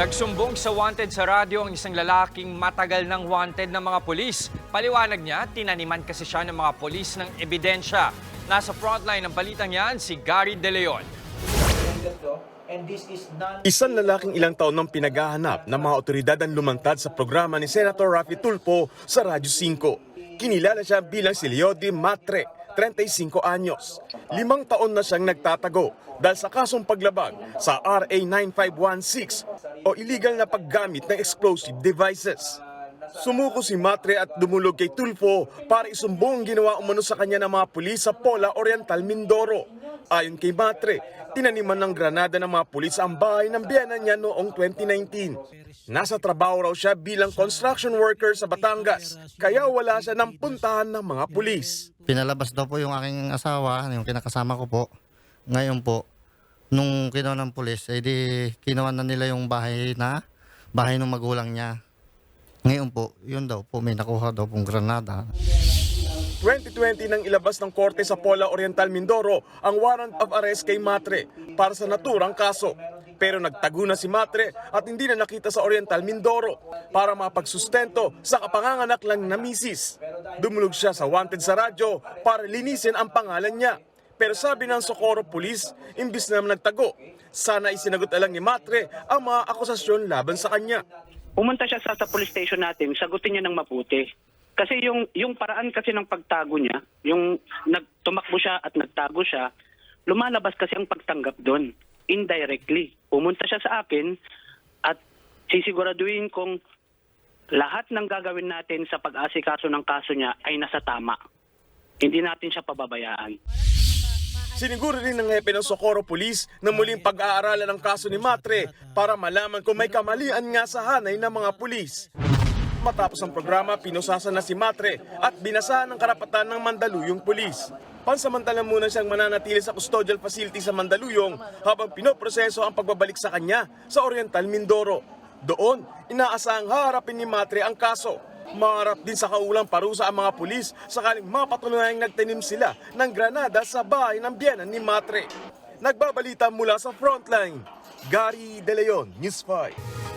Nagsumbong sa wanted sa radyo ang isang lalaking matagal ng wanted ng mga pulis. Paliwanag niya, tinaniman kasi siya ng mga pulis ng ebidensya. Nasa frontline ng balitang yan, si Gary De Leon. Isang lalaking ilang taon nang pinaghahanap ng mga otoridad ang lumantad sa programa ni Senator Rafi Tulfo sa Radyo 5. Kinilala siya bilang si Leody Matre, 35 anyos. Limang taon na siyang nagtatago dahil sa kasong paglabag sa RA 9516 o illegal na paggamit ng explosive devices. Sumuko si Matre at dumulog kay Tulfo para isumbong ang ginawa umano sa kanya ng mga pulis sa Pola Oriental, Mindoro. Ayon kay Matre, tinaniman ng granada ng mga pulis ang bahay ng biyanan niya noong 2019. Nasa trabaho raw siya bilang construction worker sa Batangas, kaya wala siya ng puntahan ng mga pulis. Pinalabas daw po yung aking asawa, yung kinakasama ko po. Ngayon po, nung kinuha ng pulis, eh di kinuha na nila yung bahay na, bahay ng magulang niya. Ngayon po, yun daw po, may nakuha daw pong granada. 2020 nang ilabas ng korte sa Pola Oriental, Mindoro ang warrant of arrest kay Matre para sa naturang kaso. Pero nagtago na si Matre at hindi na nakita sa Oriental, Mindoro para mapagsustento sa kapanganganak lang na misis. Dumulog siya sa wanted sa radyo para linisin ang pangalan niya. Pero sabi ng Socorro Police, imbis na nagtago, sana isinagot na lang ni Matre ang mga akusasyon laban sa kanya. pumunta siya sa, sa police station natin, sagutin niya ng mabuti. Kasi yung yung paraan kasi ng pagtago niya, yung nagtumakbo siya at nagtago siya, lumalabas kasi ang pagtanggap doon indirectly. Pumunta siya sa akin at sisiguraduhin kong lahat ng gagawin natin sa pag-asikaso ng kaso niya ay nasa tama. Hindi natin siya pababayaan. Siniguro rin ng hepe ng Socorro Police na muling pag-aaralan ang kaso ni Matre para malaman kung may kamalian nga sa hanay ng mga pulis. Matapos ang programa, pinusasan na si Matre at binasahan ng karapatan ng Mandaluyong Police. Pansamantala muna siyang mananatili sa custodial facility sa Mandaluyong habang pinoproseso ang pagbabalik sa kanya sa Oriental Mindoro. Doon, inaasahang haharapin ni Matre ang kaso. Maharap din sa kaulang parusa ang mga pulis sakaling mapatuloyang nagtanim sila ng granada sa bahay ng biyanan ni Matre. Nagbabalita mula sa frontline, Gary De Leon, News 5.